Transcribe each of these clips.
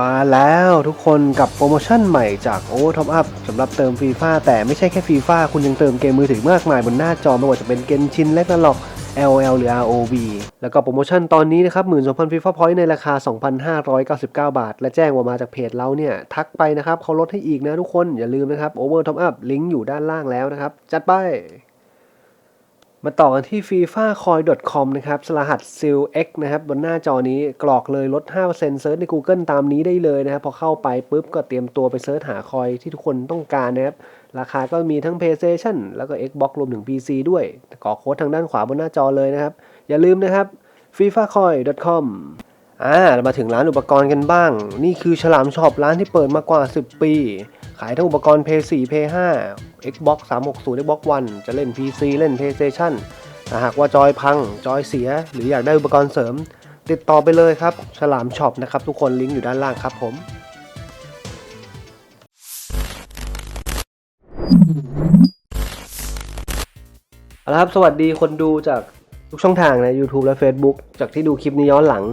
มาแล้วทุกคนกับโปรโมชั่นใหม่จาก Over Top Up สำหรับเติมฟีฟ่าแต่ไม่ใช่แค่ฟีฟ่าคุณยังเติมเกมมือถือมากมายบนหน้าจอไม่ว่าจะเป็นเกนชินและนล็อก LL หรือ ROV แล้วก็โปรโมชั่นตอนนี้นะครับ 12,000ฟีฟ่าพอยต์ในราคา 2,599 บาท และแจ้งว่ามาจากเพจเราเนี่ย ทักไปนะครับเขาลดให้อีกนะทุกคนอย่าลืมนะครับ Over Top Up ลิงก์อยู่ด้านล่างแล้วนะครับ จัดไป มาต่อกันที่ fifacoin.com นะครับสรหัส SILX นะครับบนหน้าจอนี้กรอกเลยลด 5%เซิร์ชใน Google ตามนี้ได้เลยนะครับพอเข้าไปปุ๊บก็เตรียมตัวไปเซิร์ชหาคอยที่ทุกคนต้องการนะครับ ราคาก็มีทั้ง PlayStation แล้วก็ Xbox รวมถึง PC ด้วยกรอกโค้ดทางด้านขวาบนหน้าจอเลยนะครับ อย่าลืมนะครับ fifacoin.com อ่าเรามาถึงร้านอุปกรณ์กันบ้าง นี่คือฉลามช็อปร้านที่เปิดมากว่า 10 ปี ขายทั้งอุปกรณ์ PS 4 PS 5 Xbox 360 Xbox One จะเล่น PC เล่น PlayStation ถ้าหากว่าจอยพัง จอยเสีย หรืออยากได้อุปกรณ์เสริม ติดต่อไปเลยครับ ฉลามช็อปนะครับทุกคนลิงก์อยู่ด้านล่างครับผมเอาละครับ สวัสดีคนดูจากทุกช่องทางนะ YouTube และ Facebook จากที่ดูคลิปนี้ย้อนหลัง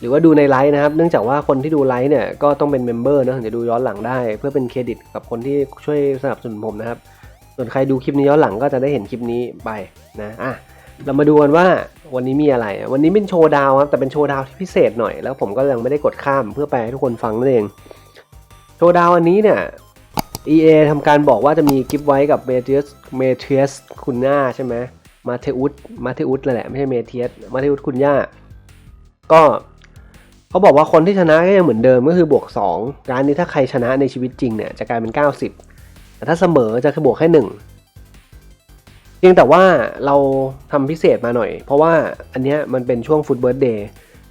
หรือว่าดูในไลฟ์นะครับ เนื่องจากว่าคนที่ดูไลฟ์เนี่ยก็ต้องเป็นเมมเบอร์นะถึงจะดูย้อนหลังได้ เพื่อเป็นเครดิตกับคนที่ช่วยสนับสนุนผมนะครับ ส่วนใครดูคลิปนี้ย้อนหลังก็จะได้เห็นคลิปนี้ไปนะอะเรามาดูกันว่าวันนี้มีอะไร วันนี้เป็นโชว์ดาวครับแต่เป็นโชว์ดาวที่พิเศษหน่อยแล้วผมก็ยังไม่ได้กดข้ามเพื่อแปให้ทุกคนฟังนั่นเอง โชว์ดาวอันนี้เนี่ย EA ทำการบอกว่าจะมีกิฟต์ไว้กับเมเทียสเมเทียสคุณย่าใช่ไหมมาเทอุสมาเทอุสแหละไม่ใช่เมเทียสมาเทอุสคุณย่า ก็ เขาบอกว่าคนที่ชนะก็ยังเหมือนเดิมก็คือบวก 2 การนี้ถ้าใครชนะในชีวิตจริงเนี่ยจะกลายเป็น 90 แต่ถ้าเสมอจะคือบวกแค่หนึ่งเพียงแต่ว่าเราทำพิเศษมาหน่อย เพราะว่าอันเนี้ยมันเป็นช่วงฟุตเบิร์ดเดย์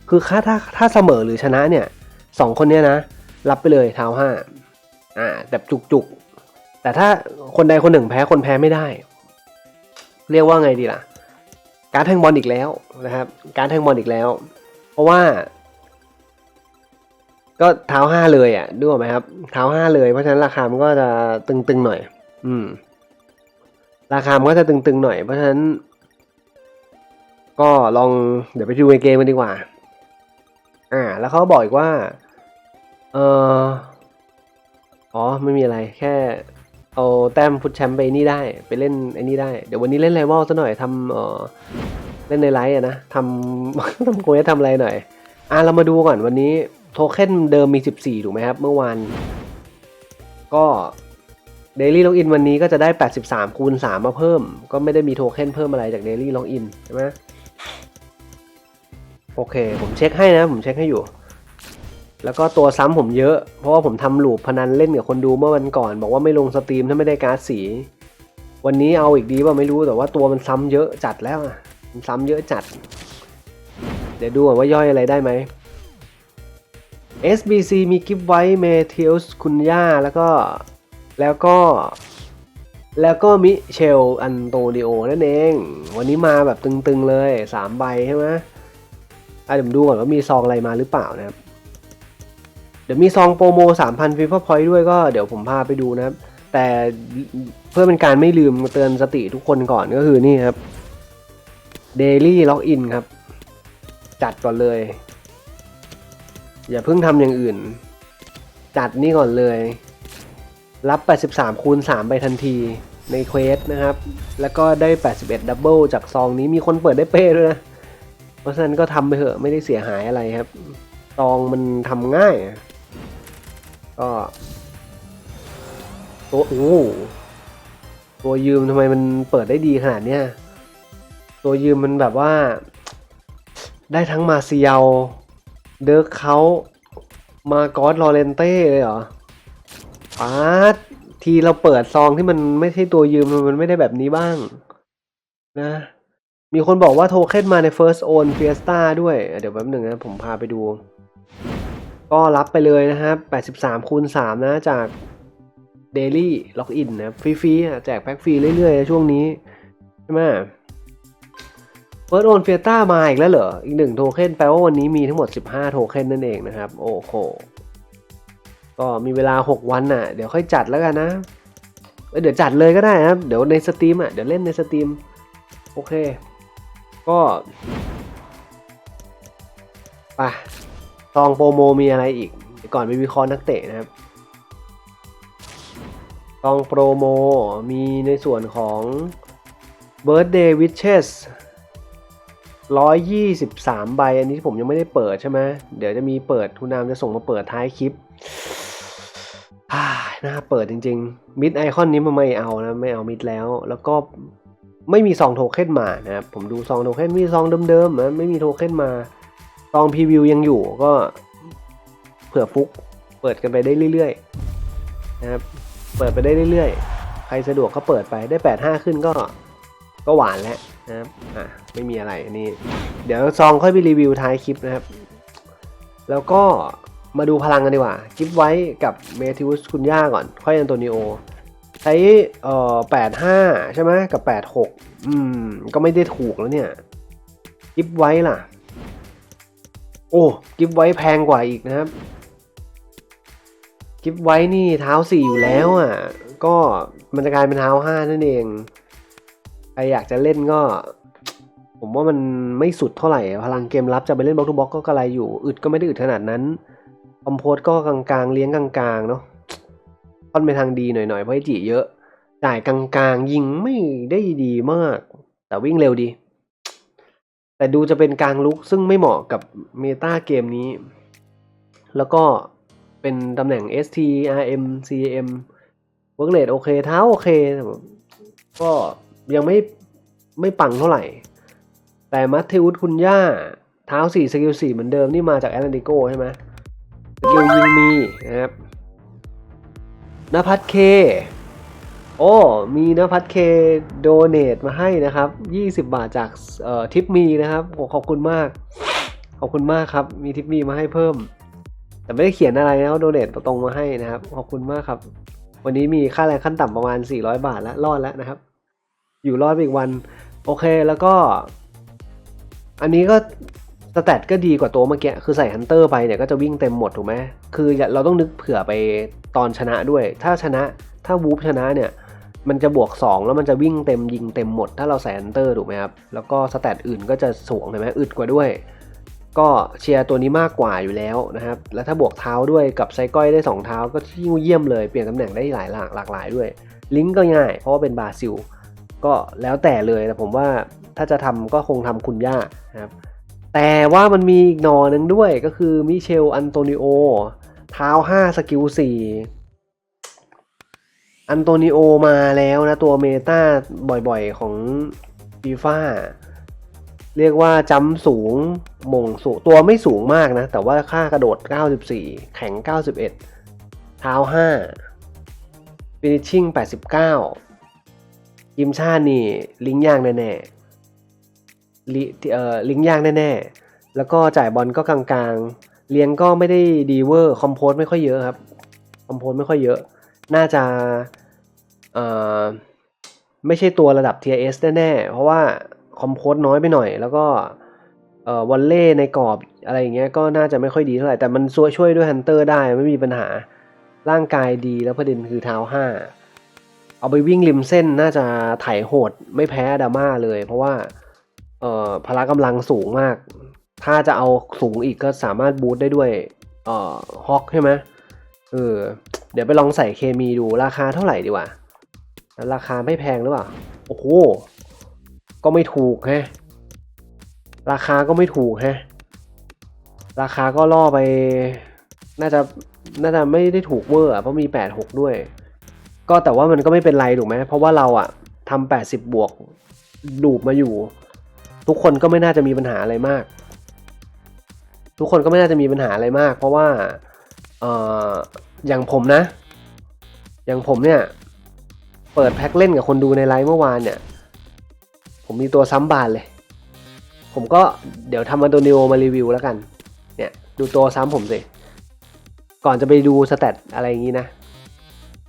คือถ้าถ้าถ้าเสมอหรือชนะเนี่ยสองคนเนี้ยนะ รับไปเลยเท้าห้าอ่าแบบจุกๆ แต่ถ้าคนใดคนหนึ่งแพ้คนแพ้ไม่ได้ เรียกว่าไงดีล่ะ การแทงบอลอีกแล้วนะครับ การแทงบอลอีกแล้ว เพราะว่า ก็เท้าห้าเลยอะดูออกไหมครับเท้าห้าเลยเพราะฉะนั้นราคามันก็จะตึงๆหน่อย อืม ราคามันก็จะตึงๆหน่อย เพราะฉะนั้น ก็ลองเดี๋ยวไปดูในเกมกันดีกว่า อ่า แล้วเขาบอกอีกว่า เอออ๋อไม่มีอะไรแค่เอาแต้มฟุตแชมป์ไปนี่ได้ ไปเล่นไอ้นี่ได้ เดี๋ยววันนี้เล่นไรวอลซะหน่อยทำเออเล่นในไลฟ์อะนะทำทำโกยทำอะไรหน่อย อะเรามาดูก่อนวันนี้ โทเค็นเดิมมี 14 ถูกไหมครับ เมื่อวาน ก็ Daily Login วันนี้ก็จะได้ 83 คูณ 3 มาเพิ่ม ก็ไม่ได้มีโทเค็นเพิ่มอะไรจาก Daily Login ใช่ไหมโอเค ผมเช็คให้นะ ผมเช็คให้อยู่ แล้วก็ตัวซ้ำผมเยอะ เพราะว่าผมทำลูปพนันเล่นกับคนดูเมื่อวันก่อน บอกว่าไม่ลงสตรีมถ้าไม่ได้การ์ดสี วันนี้เอาอีกดีป่ะไม่รู้แต่ว่าตัวมันซ้ำเยอะจัดแล้วอะมันซ้ำเยอะจัด เดี๋ยวดูว่าย่อยอะไรได้ไหม SBC มีกิฟต์ไว้เมเทลส์คุณย่าแล้วก็แล้วก็ แล้วก็มิเชลอันโตนิโอนั่นเอง วันนี้มาแบบตึงๆเลย 3 ใบใช่ไหมอะเดี๋ยวผมดูก่อนว่ามีซองอะไรมาหรือเปล่านะครับ เดี๋ยวมีซองโปรโม 3,000ฟีฟ่าพอยต์ด้วยก็เดี๋ยวผมพาไปดูนะครับ แต่เพื่อเป็นการไม่ลืมเตือนสติทุกคนก่อนก็คือนี่ครับ Daily Login ครับ จัดก่อนเลย อย่าเพิ่งทำอย่างอื่น จัดนี่ก่อนเลย รับ 83 คูณ 3 ไปทันทีในเควสนะครับ แล้วก็ได้ 81 ดับเบิลจากซองนี้มีคนเปิดได้เป้ด้วยนะ เพราะฉะนั้นก็ทำไปเถอะไม่ได้เสียหายอะไรครับ ซองมันทำง่าย ก็ตัวโอ้โหตัวยืมทำไมมันเปิดได้ดีขนาดเนี้ยตัวยืมมันแบบว่า ได้ทั้งมาเซียล เดิร์กเขามากอสลอเรนเต้เลยเหรอปาดทีเราเปิดซองที่มันไม่ใช่ตัวยืมมันไม่ได้แบบนี้บ้าง นะ มีคนบอกว่าโทเค็นมาใน First Own Fiesta ด้วย เดี๋ยวแป๊บหนึ่งนะ ผมพาไปดู ก็รับไปเลยนะครับ 83คูณ3นะจาก Daily Login นะฟรีๆแจกแพ็กฟรีเรื่อยๆนช่วงนี้ ใช่ไหม First Own Fiesta มาอีกแล้วเหรอ อีกหนึ่งโทเค็นแปลว่าวันนี้มีทั้งหมด 15 โทเค็นนั่นเองนะครับ โอ้โห ก็มีเวลา 6 วันน่ะ เดี๋ยวค่อยจัดแล้วกันนะเเดี๋ยวจัดเลยก็ได้นะครับเดี๋ยวในสตรีมอะ เดี๋ยวเล่นในสตรีม โอเค ก็ไปซองโปรโมมีอะไรอีก ก่อนไปวิเคราะห์นักเตะนะครับซองโปรโมมีในส่วนของ Birthday Wishes 123 ใบ อันนี้ผมยังไม่ได้เปิดใช่ไหมเดี๋ยวจะมีเปิดทุนามจะส่งมาเปิดท้ายคลิปน่าเปิดจริงๆมิดไอคอนนี้มันไม่เอานะ ไม่เอามิดแล้ว แล้วก็ไม่มีซองโทเค็นมานะครับ ผมดูซองโทเค็นมีซองเดิมๆนะไม่มีโทเค็นมาซองพรีวิวยังอยู่ก็เผื่อฟุก เปิดกันไปได้เรื่อยๆนะครับ เปิดไปได้เรื่อยๆ ใครสะดวกก็เปิดไปได้ 85 ขึ้นก็ ก็หวานแล้วนะครับอะไม่มีอะไรอันนี้ เดี๋ยวซองค่อยไปรีวิวท้ายคลิปนะครับ แล้วก็มาดูพลังกันดีกว่ากิฟไว้กับเมทิวสคุณย่าก่อน ค่อยอันโตนิโอใช้เอ่อ85ใช่ไหมกับ86อืม ก็ไม่ได้ถูกแล้วเนี่ยกิฟไว้ล่ะ โอ้กิฟไว้แพงกว่าอีกนะครับกิฟไว้นี่เท้าสี่อยู่แล้วอะ ก็มันจะกลายเป็นเท้าห้านั่นเอง รอยากจะเล่นก็ ผมว่ามันไม่สุดเท่าไหร่ พลังเกมรับจะไปเล่นบล็อกทูบล็อกก็กระไรอยู่ อึดก็ไม่ได้อึดขนาดนั้นคอมโพสก็กลางๆ เลี้ยงกลางๆ เนาะค่อนไปทางดีหน่อยๆ เพราะไอจีเยอะ จ่ายกลางๆ ยิงไม่ได้ดีมาก แต่วิ่งเร็วดี แต่ดูจะเป็นกลางลุกซึ่งไม่เหมาะกับเมตาเกมนี้ แล้วก็เป็นตำแหน่ง ST RM CM เวิร์กเลดโอเค เท้าโอเค ก็ ยังไม่ไม่ปังเท่าไหร่ แต่มัตเทวุฒคุณย่าเท้า4สกิล4เหมือนเดิมนี่มาจากแอตแลนติโกใช่ไหมสกิลยิงมีนะครับนภัทรเค โอ้ มีนภัทรเคโดเนทมาให้นะครับ 20 บาทจากเอ่อทิปมีนะครับโอ้ขอบคุณมาก ขอบคุณมากครับ มีทิปมีมาให้เพิ่ม แต่ไม่ได้เขียนอะไรนะเขาโดเนทตรงมาให้นะครับ ขอบคุณมากครับ วันนี้มีค่าแรงขั้นต่ำประมาณ 400 บาทแล้ว รอดแล้วนะครับ อยู่รอดไปอีกวัน โอเคแล้วก็ อันนี้ก็สแตทก็ดีกว่าตัวเมื่อกี้ คือใส่ฮันเตอร์ไปเนี่ยก็จะวิ่งเต็มหมดถูกไหมคือเราต้องนึกเผื่อไปตอนชนะด้วย ถ้าชนะถ้าวูฟชนะเนี่ย มันจะบวก 2 แล้วมันจะวิ่งเต็มยิงเต็มหมด ถ้าเราใส่ฮันเตอร์ถูกไหมครับ แล้วก็สแตทอื่นก็จะสูงเห็นไหมอึดกว่าด้วย ก็เชียร์ตัวนี้มากกว่าอยู่แล้วนะครับ แล้วถ้าบวกเท้าด้วยกับไซก้อยได้ 2 เท้าก็ยิ่งเยี่ยมเลย เปลี่ยนตำแหน่งได้หลายหลากหลากหลายด้วย ลิงก์ก็ง่าย เพราะว่าเป็นบราซิล ก็แล้วแต่เลยแต่ผมว่าถ้าจะทำก็คงทำคุณย่านะครับแต่ว่ามันมีอีกหนอหนึ่งด้วยก็คือมิเชลอันโตนิโอเท้า5สกิล4อันโตนิโอมาแล้วนะ ตัวเมตาบ่อยๆของฟีฟ่าเรียกว่าจำสูงมงสูงตัวไม่สูงมากนะ แต่ว่าค่ากระโดด 94 แข็ง 91 เท้า5 finishing 89 ทีมชาตินี่ลิงก์ยางแน่ๆลิเอ่อลิงก์ยางแน่ๆ แล้วก็จ่ายบอลก็กลางๆ เลี้ยงก็ไม่ได้ดีเวอร์คอมโพสไม่ค่อยเยอะครับคอมโพสไม่ค่อยเยอะ น่าจะเอ่อไม่ใช่ตัวระดับ TS แน่ๆ เพราะว่าคอมโพสน้อยไปหน่อย แล้วก็เอ่อวอลเล่ในกรอบอะไรอย่างเงี้ยก็น่าจะไม่ค่อยดีเท่าไหร่แต่มันช่วยช่วยด้วยฮันเตอร์ได้ไม่มีปัญหาร่างกายดีแล้วประเด็นคือเท้าห้า เอาไปวิ่งริมเส้นน่าจะไถโหดไม่แพ้ดาม่าเลย เพราะว่าเอ่อพละกำลังสูงมาก ถ้าจะเอาสูงอีกก็สามารถบูตได้ด้วยเอ่อฮอกใช่ไหมเออเดี๋ยวไปลองใส่เคมีดูราคาเท่าไหร่ดีว่าแล้วราคาไม่แพงหรือเปล่าโอ้โหก็ไม่ถูกแฮะราคาก็ไม่ถูกแฮะราคาก็ล่อไป น่าจะน่าจะไม่ได้ถูกเวอร์อเพราะมี 86 ด้วย ก็แต่ว่ามันก็ไม่เป็นไรถูกไหมเพราะว่าเราอะทำ80บบวกดูบมาอยู่ ทุกคนก็ไม่น่าจะมีปัญหาอะไรมาก ทุกคนก็ไม่น่าจะมีปัญหาอะไรมาก เพราะว่าเอ่ออย่างผมนะ อย่างผมเนี่ย เปิดแพ็คเล่นกับคนดูในไลฟ์เมื่อวานเนี่ย ผมมีตัวซ้ำบานเลย ผมก็เดี๋ยวทำมาตัวนิโอมารีวิวแล้วกัน เนี่ย ดูตัวซ้ำผมสิ ก่อนจะไปดูสแตทอะไรอย่างนี้นะ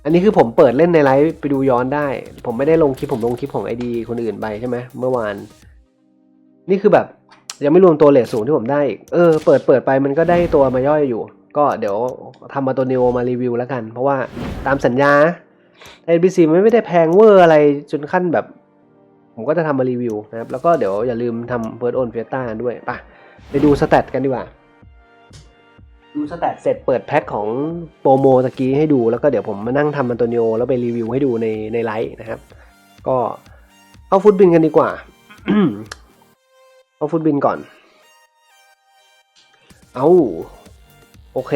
อันนี้คือผมเปิดเล่นในไลฟ์ไปดูย้อนได้ ผมไม่ได้ลงคลิปผมลงคลิปของไอดีคนอื่นไปใช่ไหมเมื่อวาน นี่คือแบบยังไม่รวมตัวเลทสูงที่ผมได้อีกเออเปิดเปิดไปมันก็ได้ตัวมาย่อยอยู่ ก็เดี๋ยวทำมาตัวนิโอมารีวิวแล้วกัน เพราะว่าตามสัญญา NBC มันไม่ได้แพงเวอร์อะไรจนขั้นแบบ ผมก็จะทำมารีวิวนะครับแล้วก็เดี๋ยวอย่าลืมทำเพิร์ดโอนเฟียต้าด้วยไปไปดูสแตทกันดีกว่า ดูสแตทเสร็จเปิดแพ็คของโปรโมตะกี้ให้ดูแล้วก็เดี๋ยวผมมานั่งทำอันโตนิโอแล้วไปรีวิวให้ดูในในไลฟ์นะครับ ก็เข้าฟุตบินกันดีกว่าเข้าฟุตบินก่อน เอาโอเค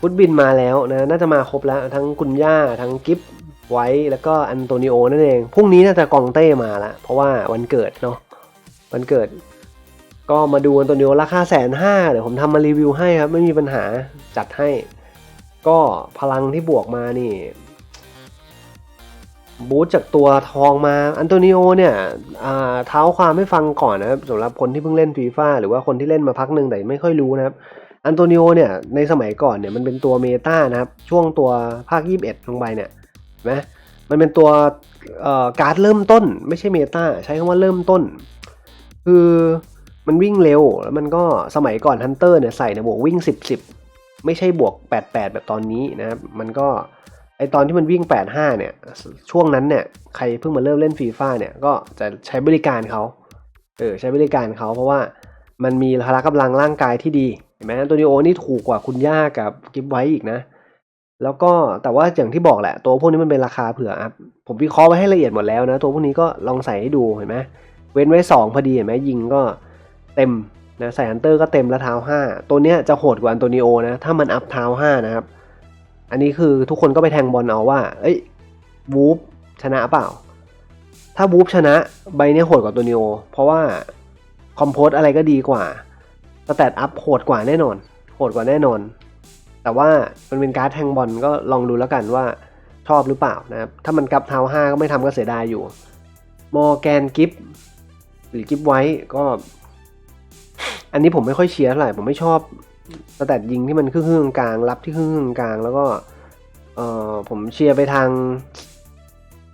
ฟุตบินมาแล้วนะ น่าจะมาครบแล้ว ทั้งคุณย่าทั้งกิฟไว้ แล้วก็อันโตนิโอนั่นเอง พรุ่งนี้น่าจะกองเต้มาละเพราะว่าวันเกิดเนาะวันเกิด ก็มาดูอันโตนิโอราคาแสนห้าเดี๋ยวผมทำมารีวิวให้ครับ ไม่มีปัญหาจัดให้ ก็พลังที่บวกมานี่ บูทจากตัวทองมาอันโตนิโอเนี่ยอ่าเท้าความไม่ฟังก่อนนะครับสำหรับคนที่เพิ่งเล่นฟีฟ่าหรือว่าคนที่เล่นมาพักหนึ่งแต่ไม่ค่อยรู้นะครับอันโตนิโอเนี่ยในสมัยก่อนเนี่ยมันเป็นตัวเมตานะครับ ช่วงตัวภาค 21 ลงไปเนี่ยนไหมมันเป็นตัวเอ่อการ์ดเริ่มต้น ไม่ใช่เมตาใช้คำว่าเริ่มต้น คือ มันวิ่งเร็ว แล้วมันก็สมัยก่อนฮันเตอร์เนี่ยใส่เนี่ยบวกวิ่ง 10 10 ไม่ใช่บวก 88 แบบตอนนี้นะครับ มันก็ไอตอนที่มันวิ่ง 85 เนี่ย ช่วงนั้นเนี่ย ใครเพิ่งมาเริ่มเล่นฟีฟ่าเนี่ย ก็จะใช้บริการเขาเออใช้บริการเขาเพราะว่ามันมีพละกำลังร่างกายที่ดี เห็นไหมตัวนิโอนี่ถูกกว่าคุณย่ากับกิฟไว้อีกนะ แล้วก็แต่ว่าอย่างที่บอกแหละ ตัวพวกนี้มันเป็นราคาเผื่อครับผมวิเคราะห์ไว้ให้ละเอียดหมดแล้วนะ ตัวพวกนี้ก็ลองใส่ให้ดูเห็นไหมเว้นไว้ 2 พอดีเห็นไหมยิงก็ เต็มนะใส่ฮันเตอร์ก็เต็มแล้วเท้า 5 ตัวเนี้ยจะโหดกว่าอันโตนิโอนะ ถ้ามันอัพเท้า 5 นะครับ อันนี้คือทุกคนก็ไปแทงบอลเอาว่า เอ้ยวูฟชนะเปล่า ถ้าวูฟชนะใบเนี้ยโหดกว่าตัวนิโอ เพราะว่าคอมโพสอะไรก็ดีกว่าสแตทอัพโหดกว่าแน่นอน โหดกว่าแน่นอน แต่ว่ามันเป็นการ์ดแทงบอลก็ลองดูแล้วกันว่าชอบหรือเปล่านะครับ ถ้ามันกับเท้าห้าก็ไม่ทำก็เสียดายอยู่ มอร์แกนกิฟหรือกิฟไว้ก็ อันนี้ผมไม่ค่อยเชียร์เท่าไหร่ผมไม่ชอบสแตทยิงที่มันครึ่งๆกลางรับที่ครึ่งๆกลาง แล้วก็เออผมเชียร์ไปทาง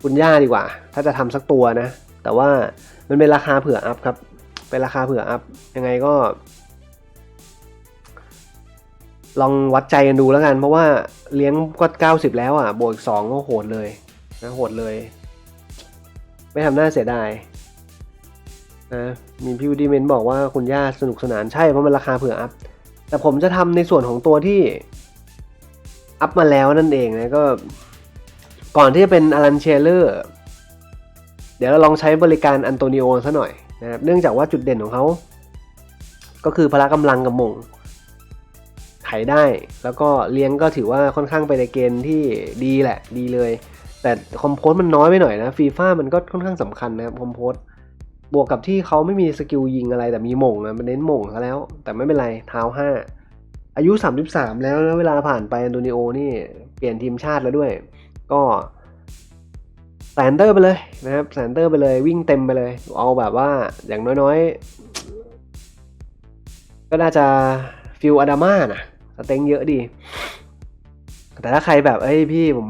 คุณย่าดีกว่า ถ้าจะทำสักตัวนะ แต่ว่ามันเป็นราคาเผื่ออัพครับ เป็นราคาเผื่ออัพยังไงก็ ลองวัดใจกันดูแล้วกัน เพราะว่าเลี้ยงก็เก้าสิบแล้วอะบวกสองก็โหดเลยนะโหดเลย ไม่ทำหน้าเสียดาย นะมีพี่วิดีเมนบอกว่าคุณย่าสนุกสนานใช่เพราะมันราคาเผื่ออัพ แต่ผมจะทำในส่วนของตัวที่อัพมาแล้วนั่นเองนะก็ ก่อนที่จะเป็นอลันเชลเลอร์เดี๋ยวเราลองใช้บริการอันโตนิโอซะหน่อยนะครับเนื่องจากว่าจุดเด่นของเขาก็คือพละกำลังกับมงไถได้ แล้วก็เลี้ยงก็ถือว่าค่อนข้างไปในเกณฑ์ที่ดีแหละ ดีเลย แต่คอมโพสมันน้อยไปหน่อยนะฟีฟ่ามันก็ค่อนข้างสำคัญนะครับคอมโพส บวกกับที่เขาไม่มีสกิลยิงอะไรแต่มีหม่งนะมันเน้นหม่งซะแล้ว แต่ไม่เป็นไรเท้าห้าอายุ 33 แล้วนะเวลาผ่านไปอันโตนิโอนี่เปลี่ยนทีมชาติแล้วด้วย ก็แซนเตอร์ไปเลยนะครับแซนเตอร์ไปเลยวิ่งเต็มไปเลย เอาแบบว่าอย่างน้อยๆ ก็น่าจะฟิลอะดาม่านะสเต็งเยอะดี แต่ถ้าใครแบบเอ้ยพี่ผม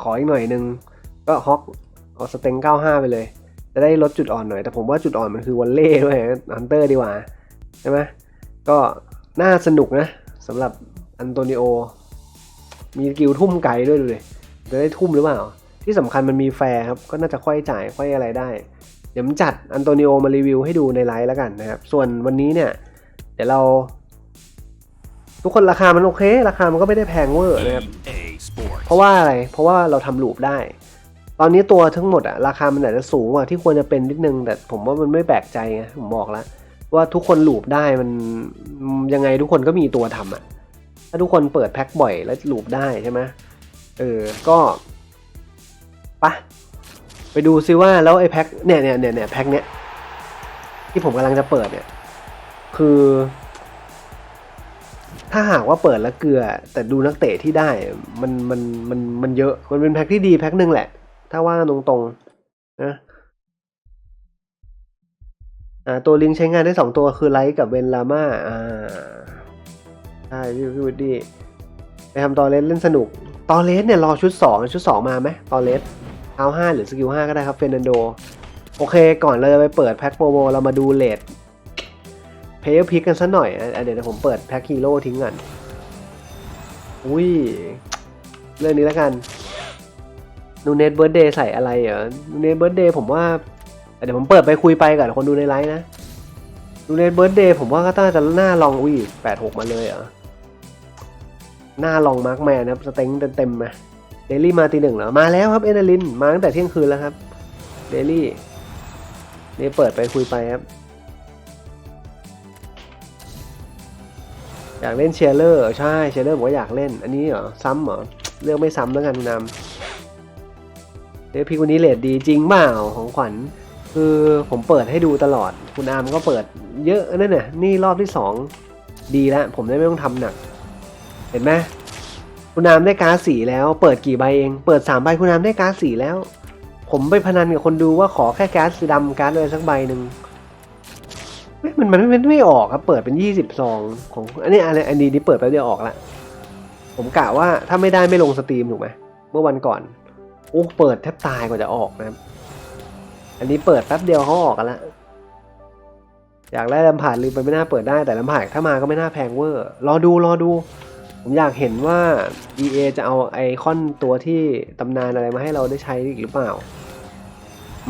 ขออีกหน่อยนึง ก็ฮอกเอาสเต็ง 95 ไปเลย จะได้ลดจุดอ่อนหน่อย แต่ผมว่าจุดอ่อนมันคือวันเล่ด้วยฮันเตอร์ดีกว่า ใช่ไหมก็น่าสนุกนะสำหรับอันโตนิโอ มีกิลทุ่มไกลด้วยดูเลยจะได้ทุ่มหรือเปล่า ที่สำคัญมันมีแฟร์ครับ ก็น่าจะค่อยจ่ายค่อยอะไรได้ เดี๋ยวมจัดอันโตนิโอมารีวิวให้ดูในไลฟ์แล้วกันนะครับ ส่วนวันนี้เนี่ย เดี๋ยวเรา ทุกคนราคามันโอเค ราคามันก็ไม่ได้แพงเวอร์นะครับเพราะว่าอะไรเพราะว่าเราทำลูปได้ ตอนนี้ตัวทั้งหมดอะราคามันอาจจะสูงกว่าที่ควรจะเป็นนิดนึง แต่ผมว่ามันไม่แปลกใจไงผมบอกแล้วว่าทุกคนลูปได้มันยังไงทุกคนก็มีตัวทำอะถ้าทุกคนเปิดแพ็คบ่อยแล้วลูปได้ใช่ไหมเออก็ปะไปดูซิว่าแล้วไอ้แพ็คเนี่ยเนี่ยเนี่ยเนี่ยแพ็คเนี้ยที่ผมกำลังจะเปิดเนี่ย คือ ถ้าหากว่าเปิดแล้วเกลือ แต่ดูนักเตะที่ได้ มันมันมันมันเยอะมันเป็นแพ็คที่ดีแพ็คหนึ่งแหละ ถ้าว่าตรงๆนะอ่าตัวลิงใช้งานได้สองตัวคือไลท์กับเวนลาม่าอ่าใช่พี่พี่วูดดี้ไปทำตอเลสเล่นสนุก ตอเลสเนี่ยรอชุดสองชุดสองมาไหมตอเลสเอาห้าหรือสกิลห้าก็ได้ครับเฟรนันโด โอเคก่อนเราจะไปเปิดแพ็คโปรโมเรามาดูเลทเพย์พิกกันสักหน่อยอะเดี๋ยวผมเปิดแพ็คฮีโร่ทิ้งก่อนอุ้ย เรื่องนี้แล้วกัน นูเนตเบิร์ดเดย์ใส่อะไรเหรอนูเนตเบิร์ดเดย์ผมว่าเดี๋ยวผมเปิดไปคุยไปกับคนดูในไลฟ์นะนูเนตเบิร์ดเดย์ผมว่าก็น่าจะหน่าลองอุ้ยแปดหกมาเลยเหรอหน้าลองมาร์กแมนครับสเต็งเต็มๆมเดลี่มาตีหนึ่งเหรอมาแล้วครับเอนาลินมาตั้งแต่เที่ยงคืนแล้วครับเดลี่นี่เปิดไปคุยไปครับอยากเล่นเชลเลอร์ใช่เชลเลอร์บอกว่าอยากเล่น อันนี้เหรอ ซ้ำเหรอ เลือกไม่ซ้ำแล้วกันคุณนำ เดี๋ยวพี่คนนี้เลดดีจริงเปล่าของขวัญ คือผมเปิดให้ดูตลอด คุณอามก็เปิดเยอะนั่นน่ะนี่รอบที่สองดีแล้ว ผมได้ไม่ต้องทำหนัก เห็นไหมคุณอามได้การ์ดสีแล้ว เปิดกี่ใบเอง เปิดสามใบคุณอามได้การ์ดสีแล้ว ผมไปพนันกับคนดูว่าขอแค่การ์ดสีดำการ์ดอะไรสักใบหนึ่งมันมันมันไม่ออกครับ เปิดเป็นยี่สิบซองของอันนี้อะไรอันนี้นี่เปิดไปเดียวออกละผมกะว่าถ้าไม่ได้ไม่ลงสตรีมถูกไหมเมื่อวันก่อน โอ้เปิดแทบตายกว่าจะออกนะครับ อันนี้เปิดแป๊บเดียวเขาออกกันละอยากได้ลำผ่านลืมไปไม่น่าเปิดได้แต่ลำผ่านถ้ามาก็ไม่น่าแพงเวอร์รอดูรอดู ผมอยากเห็นว่า EA จะเอาไอคอนตัวที่ตำนานอะไรมาให้เราได้ใช้อีกหรือเปล่า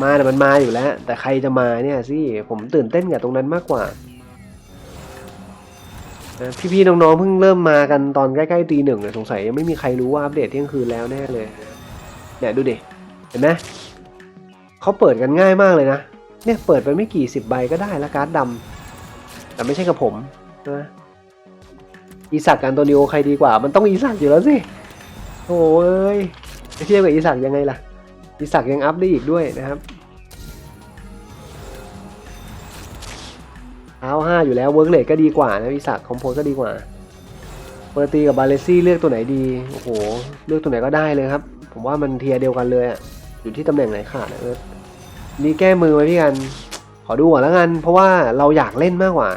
มาแต่มันมาอยู่แล้ว แต่ใครจะมาเนี่ยสิผมตื่นเต้นกับตรงนั้นมากกว่าพี่ๆน้องๆเพิ่งเริ่มมากันตอนใกล้ๆตีหนึ่งเนี่ยสงสัยยังไม่มีใครรู้ว่าอัปเดตเที่ยงคืนแล้วแน่เลย เนี่ยดูดิเห็นไหมเขาเปิดกันง่ายมากเลยนะ เนี่ยเปิดไปไม่กี่สิบใบก็ได้แล้วการ์ดดำแต่ไม่ใช่กับผมนะอีสักกันตัวนิโอใครดีกว่า มันต้องอีสักอยู่แล้วสิโอ้ยเทียบกับอีสักยังไงล่ะอีสักยังอัพได้อีกด้วยนะครับเท้าห้าอยู่แล้วเวิร์กเลทก็ดีกว่านะอีสักคอมโพสก็ดีกว่าเปอร์ตีกับบาเลซี่เลือกตัวไหนดี โอ้โห เลือกตัวไหนก็ได้เลยครับ ผมว่ามันเทียเดียวกันเลยอะอยู่ที่ตำแหน่งไหนขาดนะเอิร์ธนี่แก้มือไว้พี่กัน ขอดูก่อนแล้วกัน เพราะว่าเราอยากเล่นมากกว่า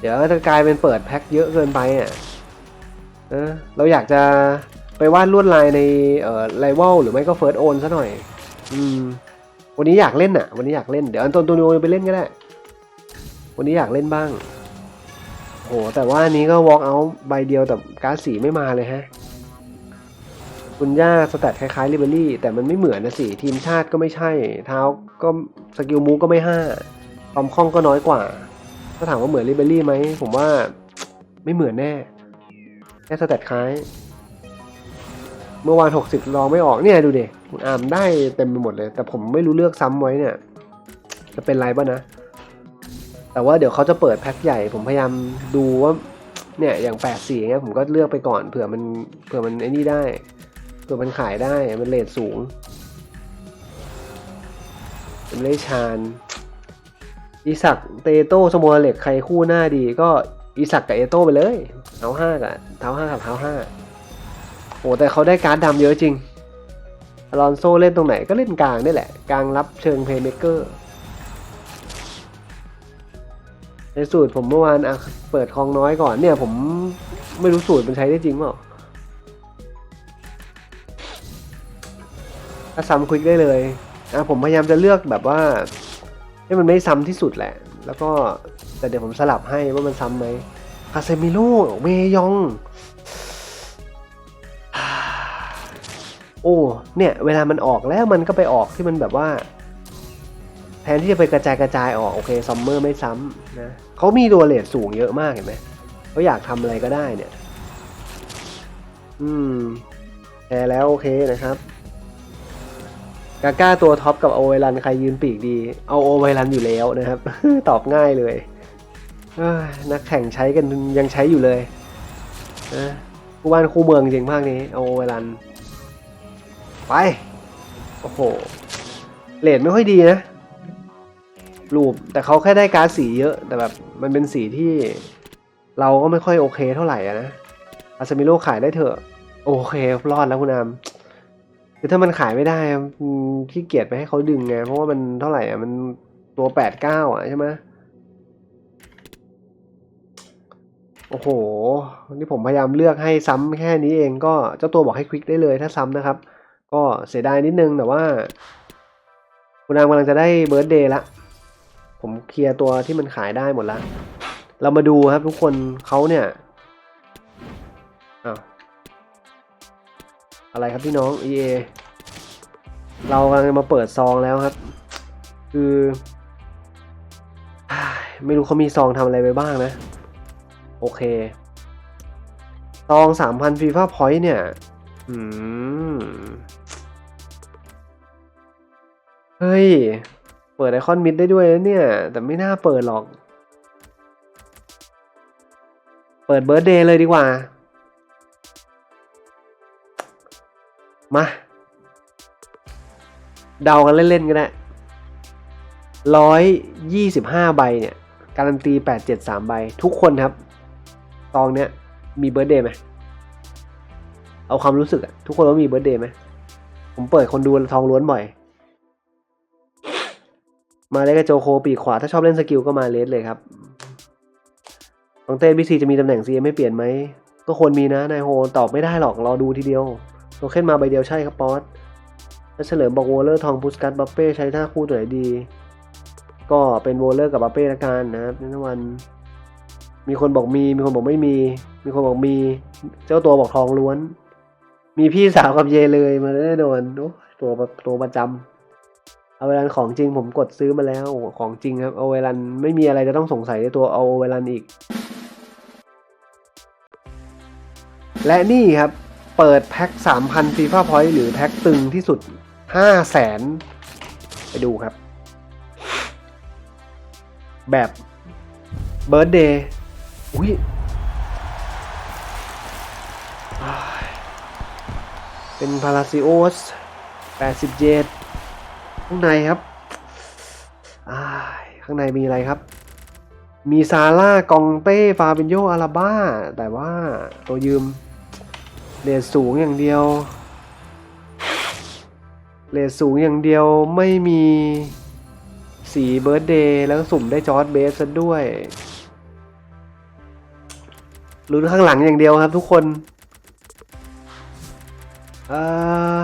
เดี๋ยวจะกลายเป็นเปิดแพ็คเยอะเกินไปอะเออเราอยากจะไปวาดลวดลายในเอ่อไลวลหรือไม่ก็เฟิร์สโอนซะหน่อย อืม วันนี้อยากเล่นอะ วันนี้อยากเล่น เดี๋ยวอันโตนิโอไปเล่นก็ได้ วันนี้อยากเล่นบ้างโหแต่ว่าอันนี้ก็ walk out ใบเดียวแต่การ์ดสีไม่มาเลยฮะ คุณย่าสแตทคล้ายๆลิเบอรี่แต่มันไม่เหมือนนะสิ ทีมชาติก็ไม่ใช่ เท้าก็สกิลมูก็ไม่ห้าความคล่องก็น้อยกว่า ถ้าถามว่าเหมือนลิเบอรี่ไหม ผมว่าไม่เหมือนแน่ แค่สแตทคล้าย เมื่อวานหกสิบลองไม่ออกเนี่ยดูดิคุณอามได้เต็มไปหมดเลย แต่ผมไม่รู้เลือกซ้ำไว้เนี่ย จะเป็นไรบ้างนะ แต่ว่าเดี๋ยวเขาจะเปิดแพ็คใหญ่ ผมพยายามดูว่าเนี่ยอย่างแปดสี่เงี้ยผมก็เลือกไปก่อนเผื่อมันเผื่อมันไอ้นี่ได้ เผื่อมันขายได้มันเลทสูงเป็นเลชานอีสักเตโต้สโมเล็กใครคู่หน้าดีก็อีสักกับเอโต้ไปเลยเท้าห้ากับเท้าห้ากับเท้าห้าโอ้แต่เขาได้การ์ดดำเยอะจริงอลอนโซเล่นตรงไหนก็เล่นกลางนี่แหละ กลางรับเชิงเพลย์เมเกอร์ในสูตรผมเมื่อวานเปิดคลองน้อยก่อนเนี่ยผมไม่รู้สูตรมันใช้ได้จริงเปล่า ถ้าซ้ำควิกได้เลยอะผมพยายามจะเลือกแบบว่าให้มันไม่ซ้ำที่สุดแหละ แล้วก็แต่เดี๋ยวผมสลับให้ว่ามันซ้ำไหมคาเซมิโร่เมยอง โอ้ เนี่ย เวลามันออกแล้วมันก็ไปออกที่มันแบบว่า แทนที่จะไปกระจายกระจายออก โอเคซัมเมอร์ไม่ซ้ำนะเขามีตัวเลทสูงเยอะมากเห็นไหมเขาอยากทำอะไรก็ได้เนี่ย อืมแชร์แล้วโอเคนะครับ กาก้าตัวท็อปกับโอเวรันใครยืนปีกดี เอาโอเวรันอยู่แล้วนะครับ ตอบง่ายเลยเนักแข่งใช้กันยังใช้อยู่เลยนะคู่บ้านคู่เมืองจริงภาคนี้เอาโอเวรัน ไป โอ้โหเลดไม่ค่อยดีนะรูปแต่เขาแค่ได้การสีเยอะแต่แบบมันเป็นสีที่เราก็ไม่ค่อยโอเคเท่าไหร่นะอาซามิโร่ขายได้เถอะ โอเค รอดแล้วคุณอาม คือถ้ามันขายไม่ได้ขี้เกียจไปให้เขาดึงไง เพราะว่ามันเท่าไหร่อะ มันตัวแปดเก้าอะใช่ไหมโอ้โห นี่ผมพยายามเลือกให้ซ้ำแค่นี้เองก็เจ้าตัวบอกให้ควิกได้เลยถ้าซ้ำนะครับ ก็เสียดายนิดนึงแต่ว่า คุณอามกำลังจะได้เบิร์ดเดย์ละ ผมเคลียร์ตัวที่มันขายได้หมดละ เรามาดูครับทุกคนเขาเนี่ยอ้าว อะไรครับพี่น้อง EA เรากำลังมาเปิดซองแล้วครับ คือไม่รู้เขามีซองทำอะไรไปบ้างนะ โอเค ซองสามพันฟีฟ่าพอยต์เนี่ย อืม เฮ้ย เปิดไอคอนมิดได้ด้วยนะเนี่ย แต่ไม่น่าเปิดหรอก เปิดเบิร์ดเดย์เลยดีกว่า มา เดากันเล่นๆก็ได้ร้อยยี่สิบห้าใบเนี่ย การันตีแปดเจ็ดสามใบ ทุกคนครับซองเนี้ยมีเบิร์ดเดย์ไหมเอาความรู้สึกอะทุกคนว่ามีเบิร์ดเดย์ไหมผมเปิดคนดูทองล้วนบ่อย มาเลสกับโจโคปีขวา ถ้าชอบเล่นสกิลก็มาเลสเลยครับของเต้บีซีจะมีตำแหน่งซีไม่เปลี่ยนไหม ก็ควรมีนะนายโฮตอบไม่ได้หรอกรอดูทีเดียว โทเค็นมาใบเดียวใช่ครับป๊อตถ้าเฉลิมบอกโวลเลอร์ทองพุสกัตบัปเป้ใช้ท่าคู่ตัวไหนดี ก็เป็นโวลเลอร์กับบัปเป้ละกันนะครับในวัน มีคนบอกมี มีคนบอกไม่มี มีคนบอกมี เจ้าตัวบอกทองล้วน มีพี่สาวกับเยเลยมาแน่นอนตัวตัวประจำเอาเวลันของจริงผมกดซื้อมาแล้วโอ้ของจริงครับเอาเวลันไม่มีอะไรจะต้องสงสัยในตัวเอาเวลันอีก และนี่ครับ เปิดแพ็ค 3,000ฟีฟ่าพอยต์หรือแพ็คตึงที่สุด5แสนไปดูครับ แบบเบิร์ d เดย์อุ้ยเป็นพาราซิโอส80เจดข้างในครับ ข้างในมีอะไรครับ มีซาร่ากองเต้ ฟาเบนโยอาราบ้า แต่ว่าตัวยืม เลทสูงอย่างเดียว เลทสูงอย่างเดียวไม่มีสีเบิร์ดเดย์แล้วสุ่มได้จอร์ดเบสซะด้วยลุ้นข้างหลังอย่างเดียวครับทุกคนเออ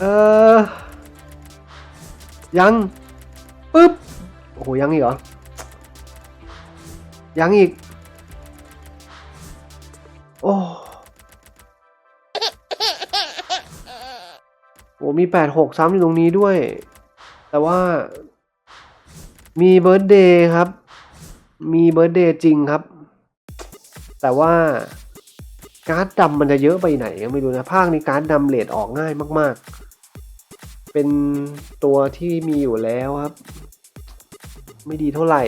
เออยังปึ๊บโอ้โหยังอีกเหรอ ยังอีก โอ้โหมีแปดหกซ้ำอยู่ตรงนี้ด้วย แต่ว่า มีเบิร์ดเดย์ครับ มีเบิร์ดเดย์จริงครับ แต่ว่าการ์ดดำมันจะเยอะไปไหนก็ไม่รู้นะ ภาคนี้การ์ดดำเลดออกง่ายมาก ๆ เป็นตัวที่มีอยู่แล้วครับ ไม่ดีเท่าไหร่